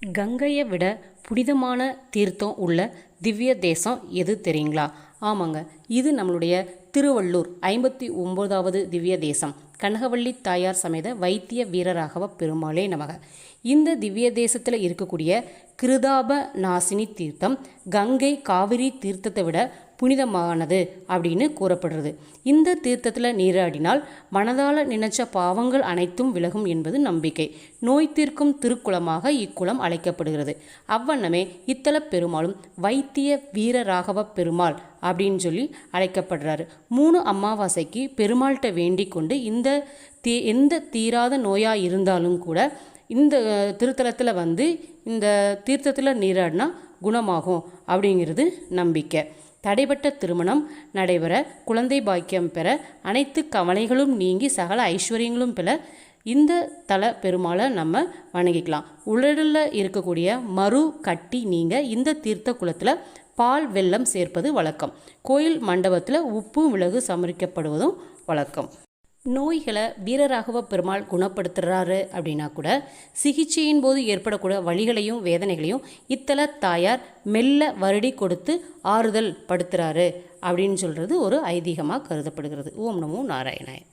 கங்கையை விட புனிதமான தீர்த்தம் உள்ள திவ்ய தேசம் எது தெரியுங்களா? ஆமாங்க இது நம்மளுடைய திருவள்ளூர் ஐம்பத்தி ஒம்போதாவது திவ்ய தேசம். கனகவள்ளி தாயார் சமேத வைத்திய வீரராகவ பெருமாளே நமக. இந்த திவ்ய தேசத்தில் இருக்கக்கூடிய கிருதாப நாசினி தீர்த்தம் கங்கை காவிரி தீர்த்தத்தை விட புனிதமானது அப்படின்னு கூறப்படுறது. இந்த தீர்த்தத்தில் நீராடினால் மனதால் நினைச்ச பாவங்கள் அனைத்தும் விலகும் என்பது நம்பிக்கை. நோய் தீர்க்கும் திருக்குளமாக இக்குளம் அழைக்கப்படுகிறது. அவ்வண்ணமே இத்தல பெருமாளும் வைத்திய வீரராகவ பெருமாள் அப்படின்னு சொல்லி அழைக்கப்படுறாரு. மூணு அமாவாசைக்கு பெருமாள்கிட்ட வேண்டிக் கொண்டு இந்த தீ எந்த தீராத நோயாக இருந்தாலும் கூட இந்த திருத்தலத்தில் வந்து இந்த தீர்த்தத்தில் நீராடினா குணமாகும் அப்படிங்கிறது நம்பிக்கை. தடைப்பட்ட திருமணம் நடைபெற குழந்தை பாக்கியம் பெற அனைத்து கவலைகளும் நீங்கி சகல ஐஸ்வர்யங்களும் பெற இந்த தல பெருமாளை நம்ம வணங்கிக்கலாம். உடலில் இருக்கக்கூடிய மறு கட்டி நீங்கள் இந்த தீர்த்த குளத்தில் பால் வெல்லம் சேர்ப்பது வழக்கம். கோயில் மண்டபத்தில் உப்பு மிளகு சமரிக்கப்படுவதும் வழக்கம். நோய்களை வீரராகவ பெருமாள் குணப்படுத்துகிறாரு அப்படின்னா கூட சிகிச்சையின் போது ஏற்படக்கூடிய வழிகளையும் வேதனைகளையும் இத்தல தாயார் மெல்ல வருடி கொடுத்து ஆறுதல் படுத்துறாரு அப்படின்னு சொல்கிறது ஒரு ஐதீகமாக கருதப்படுகிறது. ஓம் நமோ நாராயணாய்.